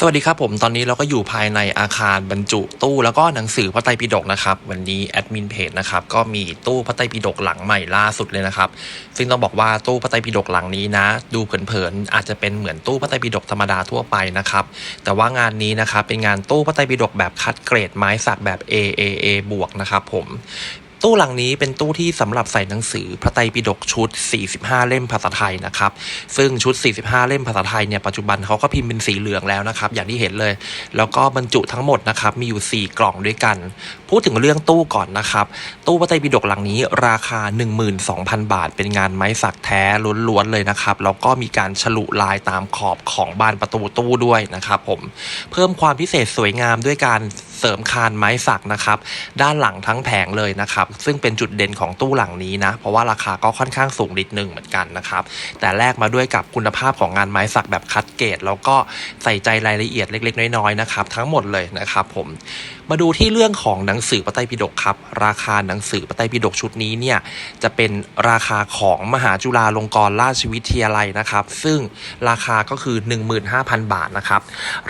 สวัสดีครับผมตอนนี้เราก็อยู่ภายในอาคารบรรจุตู้แล้วก็หนังสือพระไตรปิฎกนะครับวันนี้แอดมินเพจนะครับก็มีตู้พระไตรปิฎกหลังใหม่ล่าสุดเลยนะครับซึ่งต้องบอกว่าตู้พระไตรปิฎกหลังนี้นะ ดูเผินๆอาจจะเป็นเหมือนตู้พระไตรปิฎกธรรมดาทั่วไปนะครับแต่ว่างานนี้นะครับเป็นงานตู้พระไตรปิฎกแบบคัดเกรดไม้สักแบบ AAA บวกนะครับผม ตู้หลังนี้เป็นตู้ที่สำหรับใส่หนังสือพระไตรปิฎกชุด 45 เล่มภาษาไทยนะครับ ซึ่งชุด 45 เล่มภาษาไทยเนี่ยปัจจุบันเขาก็พิมพ์เป็นสีเหลืองแล้วนะครับ อย่างที่เห็นเลย แล้วก็บรรจุทั้งหมดนะครับมีอยู่ 4 กล่องด้วยกัน พูดถึงเรื่องตู้ก่อนนะครับ ตู้พระไตรปิฎกหลังนี้ราคา 12,000 บาท เป็นงานไม้สักแท้ล้วนๆเลยนะครับแล้วก็มีการฉลุลายตามขอบของบานประตูตู้ด้วยนะครับผมเพิ่มความพิเศษสวยงามด้วยการเสริมคานไม้สักนะครับ ด้านหลังทั้งแผงเลยนะครับ ซึ่งเป็นจุดเด่นของตู้หลังนี้นะ เพราะว่าราคาก็ค่อนข้างสูงนิดนึงเหมือนกันนะครับ แต่แลกมาด้วยกับคุณภาพของงานไม้สักแบบคัดเกรดแล้วก็ใส่ใจรายละเอียดเล็ก ๆ น้อยๆนะครับ ทั้งหมดเลยนะครับ ผมมาดูที่เรื่องของหนังสือพระไตรปิฎกครับ ราคาหนังสือพระไตรปิฎกชุดนี้เนี่ยจะเป็นราคาของมหาจุฬาลงกรณราชวิทยาลัยนะครับ ซึ่งราคาก็คือ 15,000 บาทนะครับ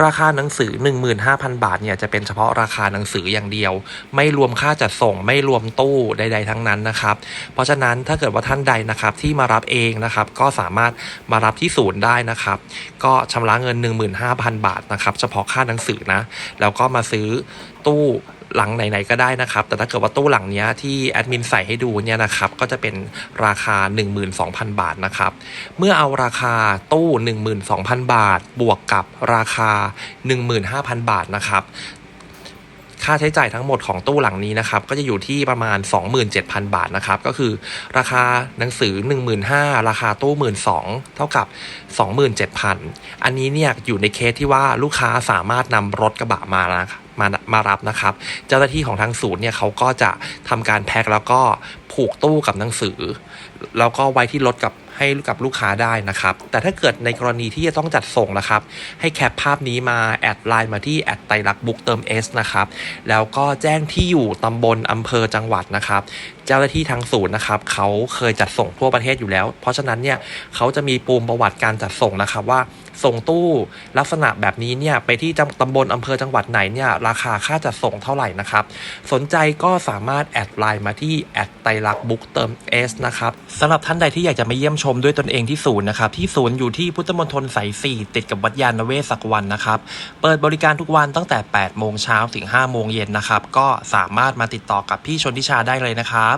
ราคาหนังสือ 15,000 บาทเนี่ยจะเป็นเฉพาะราคาหนังสืออย่างเดียว ไม่รวมค่าจัดส่งไม่รวมตู้ใด ๆ ทั้งนั้นนะครับ เพราะฉะนั้นถ้าเกิดว่าท่านใดนะครับที่มารับเองนะครับก็สามารถมารับที่ศูนย์ได้นะครับ ก็ชำระเงิน 15,000 บาทนะครับเฉพาะค่าหนังสือนะแล้วก็มาซื้อ ตู้หลังไหนๆก็ได้นะครับ แต่ถ้าเกิดว่าตู้หลังนี้ที่แอดมินใส่ให้ดูเนี่ยนะครับ ก็จะเป็นราคา 12,000 บาทนะครับ เมื่อเอาราคาตู้ 12,000 บาท บวกกับราคา 15,000 บาทนะครับค่าใช้จ่ายทั้งหมดของตู้หลังนี้นะครับ ก็จะอยู่ที่ประมาณ 27,000 บาทนะครับ ก็คือราคาหนังสือ 15,000 ราคาตู้ 12,000 เท่ากับ 27,000 อันนี้เนี่ยอยู่ในเคสที่ว่าลูกค้าสามารถนำรถกระบะมานะครับ มามารับนะครับ เจ้าหน้าที่ของทางศูนย์เนี่ยเขาก็จะทำการแพ็คแล้วก็ผูกตู้กับหนังสือ แล้วก็ไว้ที่รถกับให้กับลูกค้าได้นะครับ แต่ถ้าเกิดในกรณีที่จะต้องจัดส่งนะครับ ให้แคปภาพนี้มาแอดไลน์มาที่แอดไตรลักบุ๊กเติม S นะครับ แล้วก็แจ้งที่อยู่ตำบลอำเภอจังหวัดนะครับ เจ้าหน้าที่ทางศูนย์นะครับ เขาเคยจัดส่งทั่วประเทศอยู่แล้ว เพราะฉะนั้นเนี่ยเขาจะมีปูมประวัติการจัดส่งนะครับว่า ส่งตู้ลักษณะแบบนี้เนี่ยไปที่จังตำบลอำเภอจังหวัดไหนเนี่ยราคาค่าจัดส่งเท่าไหร่นะครับ สนใจก็สามารถแอดไลน์มาที่แอดไตรลักบุ๊กเติม S นะครับสำหรับท่านใดที่อยากจะมาเยี่ยมชมด้วยตนเองที่ศูนย์นะครับที่ศูนย์อยู่ที่พุทธมณฑลสาย4ติดกับวัดยาณเวศสักวันนะครับเปิดบริการทุกวันตั้งแต่ 8 โมงเช้าถึง 5 โมงเย็นนะครับก็สามารถมาติดต่อกับพี่ชนทิชาได้เลยนะครับ